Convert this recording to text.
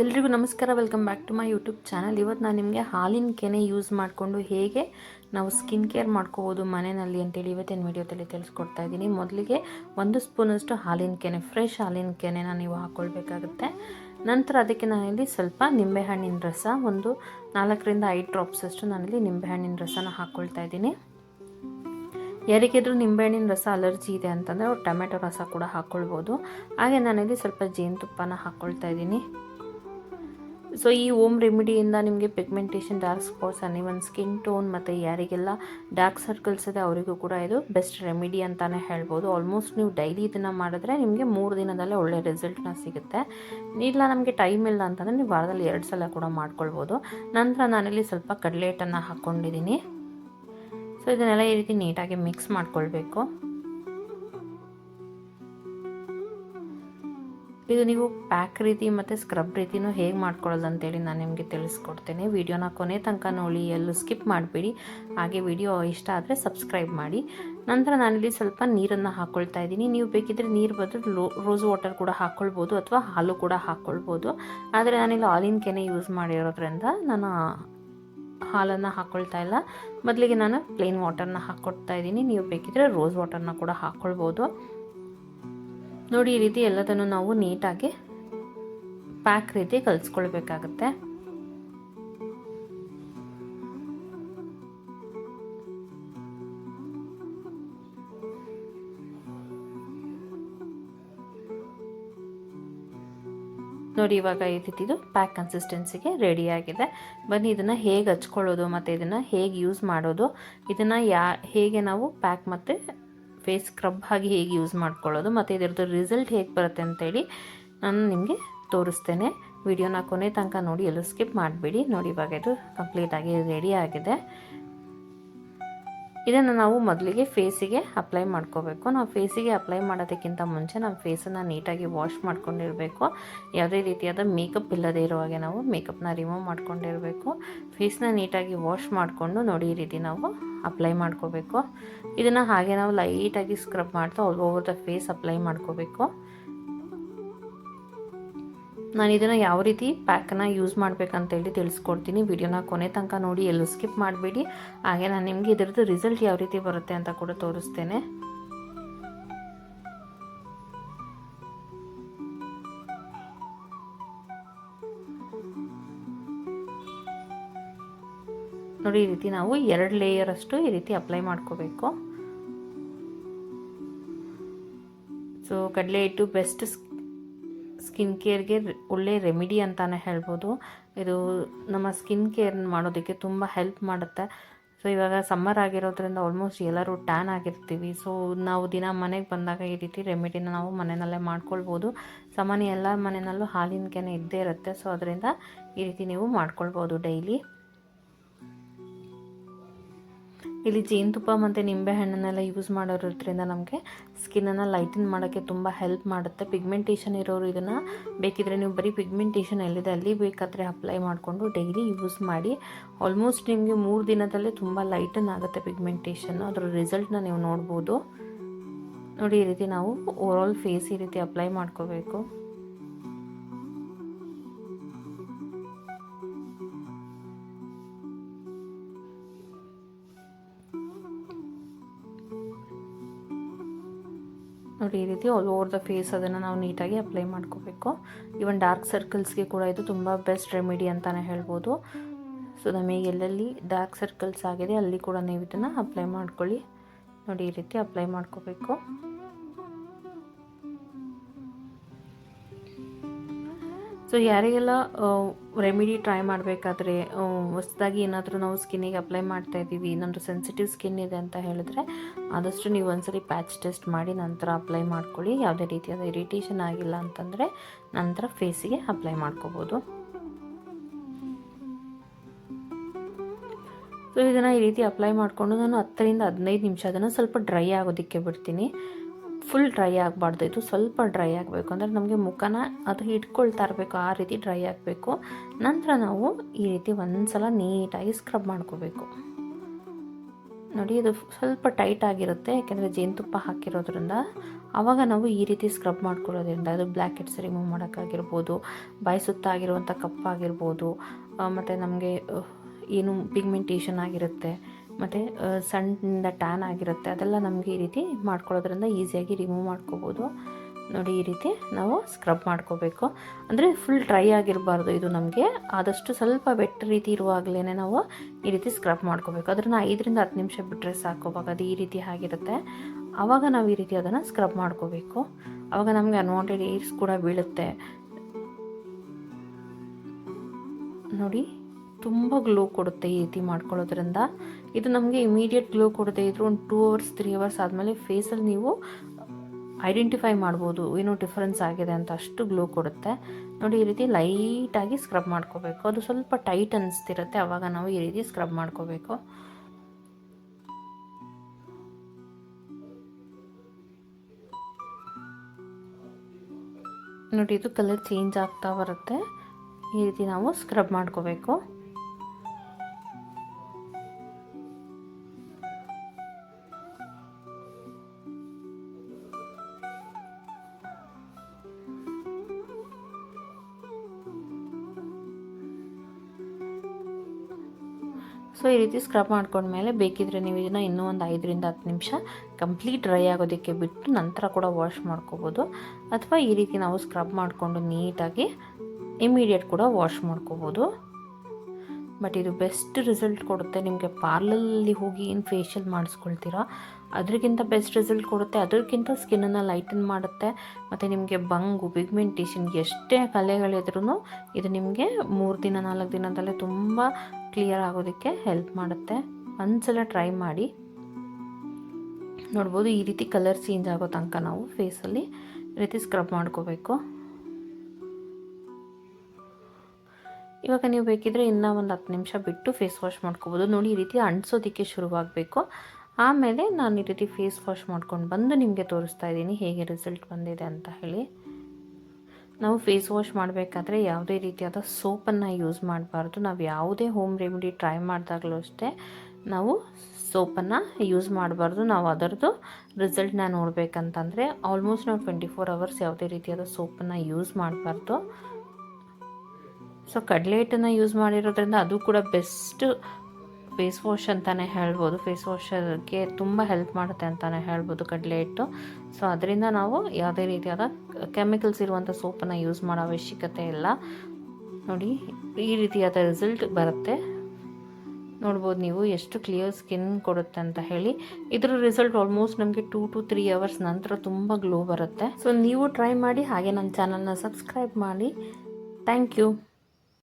ಎಲ್ರಿಗೂ ನಮಸ್ಕಾರ welcome back to my YouTube channel ಇವತ್ತು ನಾನು ನಿಮಗೆ ಹಾಲಿನ ಕೆನೆ ಯೂಸ್ ಮಾಡಿಕೊಂಡು ಹೇಗೆ ನಾವು ಸ್ಕಿನ್ ಕೇರ್ ಮಾಡ್ಕೋಬೋದು ಮನೆಯಲ್ಲಿ ಅಂತೇಳಿ ಇವತ್ತಿನ ವೀಡಿಯೋದಲ್ಲಿ ತಿಳಿಸ್ಕೊಡ್ತಾ ಇದ್ದೀನಿ. ಮೊದಲಿಗೆ ಒಂದು ಸ್ಪೂನಷ್ಟು ಹಾಲಿನ ಕೆನೆ ಫ್ರೆಶ್ ಹಾಲಿನ ಕೆನೆನ ನೀವು ಹಾಕ್ಕೊಳ್ಬೇಕಾಗುತ್ತೆ ನಂತರ ಅದಕ್ಕೆ ನಾನಿಲ್ಲಿ ಸ್ವಲ್ಪ ನಿಂಬೆಹಣ್ಣಿನ ರಸ, ಒಂದು ನಾಲ್ಕರಿಂದ ಐದು ಡ್ರಾಪ್ಸಷ್ಟು ನಾನಿಲ್ಲಿ ನಿಂಬೆಹಣ್ಣಿನ ರಸನ ಹಾಕ್ಕೊಳ್ತಾ ಇದ್ದೀನಿ. ಯಾರಿಗೆದ್ರು ನಿಂಬೆಹಣ್ಣಿನ ರಸ ಅಲರ್ಜಿ ಇದೆ ಅಂತಂದರೆ ಅವ್ರು ಟೊಮೆಟೊ ರಸ ಕೂಡ ಹಾಕ್ಕೊಳ್ಬೋದು ಹಾಗೆ ನಾನಿಲ್ಲಿ ಸ್ವಲ್ಪ ಜೇನುತುಪ್ಪನ ಹಾಕ್ಕೊಳ್ತಾ ಇದ್ದೀನಿ. ಸೊ ಈ ಓಮ್ ರೆಮಿಡಿಯಿಂದ ನಿಮಗೆ pigmentation dark spots uneven skin tone ಮತ್ತು ಯಾರಿಗೆಲ್ಲ ಡಾರ್ಕ್ ಸರ್ಕಲ್ಸ್ ಇದೆ, ಅವರಿಗೂ ಕೂಡ ಇದು ಬೆಸ್ಟ್ ರೆಮಿಡಿ ಅಂತಲೇ ಹೇಳ್ಬೋದು. ಆಲ್ಮೋಸ್ಟ್ ನೀವು ಡೈಲಿ ಇದನ್ನು ಮಾಡಿದ್ರೆ ನಿಮಗೆ ಮೂರು ದಿನದಲ್ಲೇ ಒಳ್ಳೆ ರಿಸಲ್ಟ್ನ ಸಿಗುತ್ತೆ. ಇಲ್ಲ, ನಮಗೆ ಟೈಮ್ ಇಲ್ಲ ಅಂತಂದರೆ ನೀವು ವಾರದಲ್ಲಿ ಎರಡು ಸಲ ಕೂಡ ಮಾಡ್ಕೊಳ್ಬೋದು. ನಂತರ ನಾನಿಲ್ಲಿ ಸ್ವಲ್ಪ ಕಡಲೆ ಹಿಟ್ಟನ್ನು ಹಾಕ್ಕೊಂಡಿದ್ದೀನಿ ಸೊ ಇದನ್ನೆಲ್ಲ ಈ ರೀತಿ ನೀಟಾಗಿ ಮಿಕ್ಸ್ ಮಾಡ್ಕೊಳ್ಬೇಕು. ಇದು ನೀವು ಪ್ಯಾಕ್ ರೀತಿ ಮತ್ತು ಸ್ಕ್ರಬ್ ರೀತಿನೂ ಹೇಗೆ ಮಾಡ್ಕೊಳ್ಳೋದು ಅಂತೇಳಿ ನಾನು ನಿಮಗೆ ತಿಳಿಸ್ಕೊಡ್ತೇನೆ. ವಿಡಿಯೋನ ಕೊನೆ ತನಕ ನೋಡಿ, ಎಲ್ಲೂ ಸ್ಕಿಪ್ ಮಾಡಬೇಡಿ. ಹಾಗೆ ವಿಡಿಯೋ ಇಷ್ಟ ಆದರೆ ಸಬ್ಸ್ಕ್ರೈಬ್ ಮಾಡಿ. ನಂತರ ನಾನಿಲ್ಲಿ ಸ್ವಲ್ಪ ನೀರನ್ನು ಹಾಕ್ಕೊಳ್ತಾ ಇದ್ದೀನಿ. ನೀವು ಬೇಕಿದ್ದರೆ ನೀರು ಬದಲು ರೋಸ್ ವಾಟರ್ ಕೂಡ ಹಾಕ್ಕೊಳ್ಬೋದು ಅಥವಾ ಹಾಲು ಕೂಡ ಹಾಕ್ಕೊಳ್ಬೋದು ಆದರೆ ನಾನಿಲ್ಲಿ ಆಲಿನ್ ಕೆನೆ ಯೂಸ್ ಮಾಡಿರೋದ್ರಿಂದ ನಾನು ಹಾಲನ್ನು ಹಾಕ್ಕೊಳ್ತಾ ಇಲ್ಲ. ಮೊದಲಿಗೆ ನಾನು ಪ್ಲೇನ್ ವಾಟರ್ನ ಹಾಕ್ಕೊಡ್ತಾ ಇದ್ದೀನಿ. ನೀವು ಬೇಕಿದ್ರೆ ರೋಸ್ ವಾಟರ್ನ ಕೂಡ ಹಾಕ್ಕೊಳ್ಬೋದು ನೋಡಿ, ಈ ರೀತಿ ಎಲ್ಲದನ್ನು ನಾವು ನೀಟಾಗಿ ಪ್ಯಾಕ್ ರೀತಿ ಕಲಿಸ್ಕೊಳ್ಬೇಕಾಗತ್ತೆ. ನೋಡಿ, ಇವಾಗ ಈ ರೀತಿದು ಪ್ಯಾಕ್ ಕನ್ಸಿಸ್ಟೆನ್ಸಿಗೆ ರೆಡಿಯಾಗಿದೆ ಬನ್ನಿ, ಇದನ್ನು ಹೇಗೆ ಹಚ್ಕೊಳ್ಳೋದು ಮತ್ತು ಇದನ್ನು ಹೇಗೆ ಯೂಸ್ ಮಾಡೋದು, ಇದನ್ನು ಯಾ, ಹೇಗೆ ನಾವು ಪ್ಯಾಕ್ ಮತ್ತು ಫೇಸ್ ಸ್ಕ್ರಬ್ ಆಗಿ ಹೇಗೆ ಯೂಸ್ ಮಾಡ್ಕೊಳ್ಳೋದು, ಮತ್ತು ಇದರದ್ದು ರಿಸಲ್ಟ್ ಹೇಗೆ ಬರುತ್ತೆ ಅಂತೇಳಿ ನಾನು ನಿಮಗೆ ತೋರಿಸ್ತೇನೆ. ವಿಡಿಯೋನ ಕೊನೆ ತನಕ ನೋಡಿ, ಎಲ್ಲೂ ಸ್ಕಿಪ್ ಮಾಡಬೇಡಿ. ನೋಡಿ ಇವಾಗ ಇದು ಕಂಪ್ಲೀಟಾಗಿ ರೆಡಿ ಆಗಿದೆ. ಇದನ್ನು ನಾವು ಮೊದಲಿಗೆ ಫೇಸಿಗೆ ಅಪ್ಲೈ ಮಾಡ್ಕೋಬೇಕು. ನಾವು ಫೇಸಿಗೆ ಅಪ್ಲೈ ಮಾಡೋದಕ್ಕಿಂತ ಮುಂಚೆ ನಮ್ಮ ಫೇಸನ್ನು ನೀಟಾಗಿ ವಾಶ್ ಮಾಡ್ಕೊಂಡಿರಬೇಕು. ಯಾವುದೇ ರೀತಿಯಾದ ಮೇಕಪ್ ಇಲ್ಲದೇ ಇರೋ ಹಾಗೆ ನಾವು ಮೇಕಪ್ನ ರಿಮೂವ್ ಮಾಡ್ಕೊಂಡಿರಬೇಕು. ಫೇಸ್ನ ನೀಟಾಗಿ ವಾಶ್ ಮಾಡಿಕೊಂಡು ನೋಡಿ ಈ ರೀತಿ ನಾವು ಅಪ್ಲೈ ಮಾಡ್ಕೋಬೇಕು. ಇದನ್ನು ಹಾಗೆ ನಾವು ಲೈಟಾಗಿ ಸ್ಕ್ರಬ್ ಮಾಡ್ತಾ ಓವರ್ ದ ಫೇಸ್ ಅಪ್ಲೈ ಮಾಡ್ಕೋಬೇಕು. ನಾನು ಇದನ್ನು ಯಾವ ರೀತಿ ಪ್ಯಾಕನ್ನು ಯೂಸ್ ಮಾಡಬೇಕಂತೇಳಿ ತಿಳಿಸ್ಕೊಡ್ತೀನಿ. ವಿಡಿಯೋನ ಕೊನೆ ತನಕ ನೋಡಿ, ಎಲ್ಲೂ ಸ್ಕಿಪ್ ಮಾಡಬೇಡಿ. ಹಾಗೆ ನಾನು ನಿಮಗೆ ಇದರದ್ದು ರಿಸಲ್ಟ್ ಯಾವ ರೀತಿ ಬರುತ್ತೆ ಅಂತ ಕೂಡ ತೋರಿಸ್ತೇನೆ. ನೋಡಿ, ಈ ರೀತಿ ನಾವು ಎರಡು ಲೇಯರ್ ಅಷ್ಟು ಈ ರೀತಿ ಅಪ್ಲೈ ಮಾಡ್ಕೋಬೇಕು. ಸೊ ಕಡಲೆ ಹಿಟ್ಟು ಬೆಸ್ಟ್ ಸ್ಕಿನ್ ಕೇರ್ಗೆ ಒಳ್ಳೆ ರೆಮಿಡಿ ಅಂತಲೇ ಹೇಳ್ಬೋದು. ಇದು ನಮ್ಮ ಸ್ಕಿನ್ ಕೇರ್ ಮಾಡೋದಕ್ಕೆ ತುಂಬ ಹೆಲ್ಪ್ ಮಾಡುತ್ತೆ. ಸೊ ಇವಾಗ ಸಮ್ಮರ್ ಆಗಿರೋದ್ರಿಂದ ಆಲ್ಮೋಸ್ಟ್ ಎಲ್ಲರೂ ಟ್ಯಾನ್ ಆಗಿರ್ತೀವಿ. ಸೊ ನಾವು ದಿನ ಮನೆಗೆ ಬಂದಾಗ ಈ ರೀತಿ ರೆಮಿಡಿನ ನಾವು ಮನೆಯಲ್ಲೇ ಮಾಡ್ಕೊಳ್ಬೋದು. ಸಾಮಾನ್ಯ ಎಲ್ಲ ಮನೆಯಲ್ಲೂ ಹಾಲಿನ ಕೆನೆ ಇದ್ದೇ ಇರುತ್ತೆ. ಸೊ ಅದರಿಂದ ಈ ರೀತಿ ನೀವು ಮಾಡ್ಕೊಳ್ಬೋದು ಡೈಲಿ ಇಲ್ಲಿ ಜೇನುತುಪ್ಪ ಮತ್ತು ನಿಂಬೆಹಣ್ಣನ್ನೆಲ್ಲ ಯೂಸ್ ಮಾಡೋದ್ರಿಂದ ನಮಗೆ ಸ್ಕಿನ್ನನ್ನು ಲೈಟನ್ ಮಾಡೋಕ್ಕೆ ತುಂಬ ಹೆಲ್ಪ್ ಮಾಡುತ್ತೆ. ಪಿಗ್ಮೆಂಟೇಷನ್ ಇರೋರು ಇದನ್ನು ಬೇಕಿದ್ರೆ ನೀವು ಬರೀ ಪಿಗ್ಮೆಂಟೇಷನ್ ಎಲ್ಲಿದೆ ಅಲ್ಲಿ ಬೇಕಾದರೆ ಅಪ್ಲೈ ಮಾಡಿಕೊಂಡು ಡೈಲಿ ಯೂಸ್ ಮಾಡಿ. ಆಲ್ಮೋಸ್ಟ್ ನಿಮಗೆ ಮೂರು ದಿನದಲ್ಲೇ ತುಂಬ ಲೈಟನ್ ಆಗುತ್ತೆ ಪಿಗ್ಮೆಂಟೇಷನ್ ಅದರ ರಿಸಲ್ಟ್ನ ನೀವು ನೋಡ್ಬೋದು. ನೋಡಿ ಈ ರೀತಿ ನಾವು ಓವರಾಲ್ ಫೇಸ್ ಈ ರೀತಿ ಅಪ್ಲೈ ಮಾಡ್ಕೋಬೇಕು. ನೋಡಿ, ಈ ರೀತಿ ಆಲ್ ಓವರ್ ದ ಫೇಸ್ ಅದನ್ನು ನಾವು ನೀಟಾಗಿ ಅಪ್ಲೈ ಮಾಡ್ಕೋಬೇಕು. ಈವನ್ ಡಾರ್ಕ್ ಸರ್ಕಲ್ಸ್ಗೆ ಕೂಡ ಇದು ತುಂಬ ಬೆಸ್ಟ್ ರೆಮಿಡಿ ಅಂತಲೇ ಹೇಳ್ಬೋದು. ಸೊ ನಮಗೆ ಎಲ್ಲೆಲ್ಲಿ ಡಾರ್ಕ್ ಸರ್ಕಲ್ಸ್ ಆಗಿದೆ ಅಲ್ಲಿ ಕೂಡ ನೀವು ಇದನ್ನು ಅಪ್ಲೈ ಮಾಡ್ಕೊಳ್ಳಿ. ನೋಡಿ, ಈ ರೀತಿ ಅಪ್ಲೈ ಮಾಡ್ಕೋಬೇಕು. ಸೊ ಯಾರಿಗೆಲ್ಲ ರೆಮಿಡಿ ಟ್ರೈ ಮಾಡಬೇಕಾದ್ರೆ ಹೊಸದಾಗಿ ಏನಾದರೂ ನಾವು ಸ್ಕಿನ್ನಿಗೆ ಅಪ್ಲೈ ಮಾಡ್ತಾ ಇದ್ದೀವಿ ನಮ್ಮದು ಸೆನ್ಸಿಟಿವ್ ಸ್ಕಿನ್ ಇದೆ ಅಂತ ಹೇಳಿದ್ರೆ, ಆದಷ್ಟು ನೀವು ಒಂದ್ಸರಿ ಪ್ಯಾಚ್ ಟೆಸ್ಟ್ ಮಾಡಿ ನಂತರ ಅಪ್ಲೈ ಮಾಡ್ಕೊಳ್ಳಿ. ಯಾವುದೇ ರೀತಿಯಾದ ಇರಿಟೇಷನ್ ಆಗಿಲ್ಲ ಅಂತಂದರೆ ನಂತರ ಫೇಸಿಗೆ ಅಪ್ಲೈ ಮಾಡ್ಕೋಬೋದು. ಸೊ ಇದನ್ನು ಈ ರೀತಿ ಅಪ್ಲೈ ಮಾಡಿಕೊಂಡು ನಾನು ಹತ್ತರಿಂದ ಹದಿನೈದು ನಿಮಿಷ, ಅದನ್ನು ಸ್ವಲ್ಪ ಡ್ರೈ ಆಗೋದಕ್ಕೆ ಬಿಡ್ತೀನಿ. ಫುಲ್ ಡ್ರೈ ಆಗಬಾರ್ದು. ಇದು ಸ್ವಲ್ಪ ಡ್ರೈ ಆಗಬೇಕು. ಅಂದರೆ ನಮಗೆ ಮುಖನ ಅದು ಇಟ್ಕೊಳ್ತಾ ಇರಬೇಕು, ಆ ರೀತಿ ಡ್ರೈ ಆಗಬೇಕು. ನಂತರ ನಾವು ಈ ರೀತಿ ಒಂದು ಸಲ ನೀಟಾಗಿ ಸ್ಕ್ರಬ್ ಮಾಡ್ಕೋಬೇಕು. ನೋಡಿ, ಇದು ಸ್ವಲ್ಪ ಟೈಟ್ ಆಗಿರುತ್ತೆ. ಯಾಕೆಂದರೆ ಜೇನುತುಪ್ಪ ಹಾಕಿರೋದ್ರಿಂದ ಆವಾಗ ನಾವು ಈ ರೀತಿ ಸ್ಕ್ರಬ್ ಮಾಡ್ಕೊಳ್ಳೋದ್ರಿಂದ, ಅದು ಬ್ಲ್ಯಾಕ್ ಹೆಡ್ಸ್ ರಿಮೂವ್ ಮಾಡೋಕ್ಕಾಗಿರ್ಬೋದು, ಬಾಯಿ ಸುತ್ತ ಆಗಿರುವಂಥ ಕಪ್ಪಾಗಿರ್ಬೋದು ಮತ್ತು ನಮಗೆ ಏನು ಪಿಗ್ಮೆಂಟೇಷನ್ ಆಗಿರುತ್ತೆ. ಮತ್ತು ಸಣ್ಣಿಂದ ಟ್ಯಾನ್ ಆಗಿರುತ್ತೆ. ಅದೆಲ್ಲ ನಮಗೆ ಈ ರೀತಿ ಮಾಡ್ಕೊಳ್ಳೋದ್ರಿಂದ ಈಸಿಯಾಗಿ ರಿಮೂವ್ ಮಾಡ್ಕೋಬೋದು. ನೋಡಿ, ಈ ರೀತಿ ನಾವು ಸ್ಕ್ರಬ್ ಮಾಡ್ಕೋಬೇಕು. ಅಂದರೆ ಫುಲ್ ಡ್ರೈ ಆಗಿರಬಾರ್ದು ಇದು ನಮಗೆ. ಆದಷ್ಟು ಸ್ವಲ್ಪ ಬೆಟ್ಟ ರೀತಿ ಇರುವಾಗಲೇ ನಾವು ಈ ರೀತಿ ಸ್ಕ್ರಬ್ ಮಾಡ್ಕೋಬೇಕು. ಅದನ್ನು ಐದರಿಂದ ಹತ್ತು ನಿಮಿಷ ಬಿಟ್ಟರೆ ಸಾಕೋವಾಗ ಅದು ಈ ರೀತಿ ಆಗಿರುತ್ತೆ. ಆವಾಗ ನಾವು ಈ ರೀತಿ ಅದನ್ನು ಸ್ಕ್ರಬ್ ಮಾಡ್ಕೋಬೇಕು. ಆವಾಗ ನಮಗೆ ಅನ್ವಾಂಟೆಡ್ ಏರ್ಸ್ ಕೂಡ ಬೀಳುತ್ತೆ. ನೋಡಿ, ತುಂಬ ಗ್ಲೋ ಕೊಡುತ್ತೆ ಈ ರೀತಿ ಮಾಡ್ಕೊಳ್ಳೋದ್ರಿಂದ. ಇದು ನಮಗೆ ಇಮಿಡಿಯೇಟ್ ಗ್ಲೋ ಕೊಡದೇ ಇದ್ರೂ ಒಂದು ಟೂ ಅವರ್ಸ್ ತ್ರೀ ಅವರ್ಸ್ ಆದಮೇಲೆ ಫೇಸಲ್ಲಿ ನೀವು ಐಡೆಂಟಿಫೈ ಮಾಡ್ಬೋದು. ಏನೋ ಡಿಫ್ರೆನ್ಸ್ ಆಗಿದೆ ಅಂತ ಅಷ್ಟು ಗ್ಲೋ ಕೊಡುತ್ತೆ. ನೋಡಿ, ಈ ರೀತಿ ಲೈಟಾಗಿ ಸ್ಕ್ರಬ್ ಮಾಡ್ಕೋಬೇಕು. ಅದು ಸ್ವಲ್ಪ ಟೈಟ್ ಅನಿಸ್ತಿರುತ್ತೆ. ಆವಾಗ ನಾವು ಈ ರೀತಿ ಸ್ಕ್ರಬ್ ಮಾಡ್ಕೋಬೇಕು. ನೋಡಿ, ಇದು ಕಲರ್ ಚೇಂಜ್ ಆಗ್ತಾ ಬರುತ್ತೆ. ಈ ರೀತಿ ನಾವು ಸ್ಕ್ರಬ್ ಮಾಡ್ಕೋಬೇಕು. ಸೊ ಈ ರೀತಿ ಸ್ಕ್ರಬ್ ಮಾಡ್ಕೊಂಡ್ಮೇಲೆ ಬೇಕಿದ್ರೆ ನೀವು ಇದನ್ನು ಇನ್ನೂ ಒಂದು ಐದರಿಂದ ಹತ್ತು ನಿಮಿಷ ಕಂಪ್ಲೀಟ್ ಡ್ರೈ ಆಗೋದಕ್ಕೆ ಬಿಟ್ಟು ನಂತರ ಕೂಡ ವಾಶ್ ಮಾಡ್ಕೋಬೋದು. ಅಥವಾ ಈ ರೀತಿ ನಾವು ಸ್ಕ್ರಬ್ ಮಾಡಿಕೊಂಡು ನೀಟಾಗಿ ಇಮಿಡಿಯೇಟ್ ಕೂಡ ವಾಶ್ ಮಾಡ್ಕೋಬೋದು. ಬಟ್ ಇದು ಬೆಸ್ಟ್ ರಿಸಲ್ಟ್ ಕೊಡುತ್ತೆ. ನಿಮಗೆ ಪಾರ್ಲಲ್ಲಿ ಹೋಗಿ ಏನು ಫೇಶಿಯಲ್ ಮಾಡಿಸ್ಕೊಳ್ತೀರಾ? ಅದಕ್ಕಿಂತ ಬೆಸ್ಟ್ ರಿಸಲ್ಟ್ ಕೊಡುತ್ತೆ. ಅದಕ್ಕಿಂತ ಸ್ಕಿನ್ನನ್ನು ಲೈಟನ್ ಮಾಡುತ್ತೆ. ಮತ್ತು ನಿಮಗೆ ಬಂಗು ಪಿಗ್ಮೆಂಟೇಷನ್ ಎಷ್ಟೇ ಕಲೆಗಳಿದ್ರೂ ಇದು ನಿಮಗೆ ಮೂರು ದಿನ, ನಾಲ್ಕು ದಿನದಲ್ಲೇ ತುಂಬ ಕ್ಲಿಯರ್ ಆಗೋದಕ್ಕೆ ಹೆಲ್ಪ್ ಮಾಡುತ್ತೆ. ಒಂದ್ಸಲ ಟ್ರೈ ಮಾಡಿ. ನೋಡ್ಬೋದು ಈ ರೀತಿ ಕಲರ್ ಚೇಂಜ್ ಆಗೋ ತನಕ ನಾವು ಫೇಸಲ್ಲಿ ರೀತಿ ಸ್ಕ್ರಬ್ ಮಾಡ್ಕೋಬೇಕು. ಇವಾಗ ನೀವು ಬೇಕಿದ್ರೆ ಇನ್ನೂ ಒಂದು ಹತ್ತು ನಿಮಿಷ ಬಿಟ್ಟು ಫೇಸ್ ವಾಶ್ ಮಾಡ್ಕೋಬೋದು. ನೋಡಿ, ಈ ರೀತಿ ಅಂಟಿಸೋದಕ್ಕೆ ಶುರುವಾಗಬೇಕು. ಆಮೇಲೆ ನಾನು ಈ ರೀತಿ ಫೇಸ್ ವಾಶ್ ಮಾಡ್ಕೊಂಡು ಬಂದು ನಿಮಗೆ ತೋರಿಸ್ತಾ ಇದ್ದೀನಿ ಹೇಗೆ ರಿಸಲ್ಟ್ ಬಂದಿದೆ ಅಂತ ಹೇಳಿ. ನಾವು ಫೇಸ್ ವಾಶ್ ಮಾಡಬೇಕಾದ್ರೆ ಯಾವುದೇ ರೀತಿಯಾದ ಸೋಪನ್ನು ಯೂಸ್ ಮಾಡಬಾರ್ದು. ನಾವು ಯಾವುದೇ ಹೋಮ್ ರೆಮಿಡಿ ಟ್ರೈ ಮಾಡಿದಾಗಲೂ ಅಷ್ಟೇ ನಾವು ಸೋಪನ್ನು ಯೂಸ್ ಮಾಡಬಾರ್ದು. ನಾವು ಅದರದ್ದು ರಿಸಲ್ಟ್ನ ನೋಡಬೇಕಂತಂದರೆ ಆಲ್ಮೋಸ್ಟ್ ನಾವು ಟ್ವೆಂಟಿ ಫೋರ್ ಅವರ್ಸ್ ಯಾವುದೇ ರೀತಿಯಾದ ಸೋಪನ್ನು ಯೂಸ್ ಮಾಡಬಾರ್ದು. ಸೊ ಕಡಲೆ ಹಿಟ್ಟನ್ನು ಯೂಸ್ ಮಾಡಿರೋದ್ರಿಂದ ಅದು ಕೂಡ ಬೆಸ್ಟ್ ಫೇಸ್ ವಾಶ್ ಅಂತಲೇ ಹೇಳ್ಬೋದು. ಫೇಸ್ ವಾಶಗೆ ತುಂಬ ಹೆಲ್ಪ್ ಮಾಡುತ್ತೆ ಅಂತಲೇ ಹೇಳ್ಬೋದು ಕಡಲೆ ಹಿಟ್ಟು. ಸೊ ಅದರಿಂದ ನಾವು ಯಾವುದೇ ರೀತಿಯಾದ ಕೆಮಿಕಲ್ಸ್ ಇರುವಂಥ ಸೋಪನ್ನು ಯೂಸ್ ಮಾಡೋ ಅವಶ್ಯಕತೆ ಇಲ್ಲ. ನೋಡಿ, ಈ ರೀತಿಯಾದ ರಿಸಲ್ಟ್ ಬರುತ್ತೆ. ನೋಡ್ಬೋದು ನೀವು ಎಷ್ಟು ಕ್ಲಿಯರ್ ಸ್ಕಿನ್ ಕೊಡುತ್ತೆ ಅಂತ ಹೇಳಿ. ಇದರ ರಿಸಲ್ಟ್ ಆಲ್ಮೋಸ್ಟ್ ನಮಗೆ ಟೂ ಟು ತ್ರೀ ಅವರ್ಸ್ ನಂತರ ತುಂಬ ಗ್ಲೋ ಬರುತ್ತೆ. ಸೊ ನೀವು ಟ್ರೈ ಮಾಡಿ, ಹಾಗೆ ನನ್ನ ಚಾನಲ್ನ ಸಬ್ಸ್ಕ್ರೈಬ್ ಮಾಡಿ. Thank you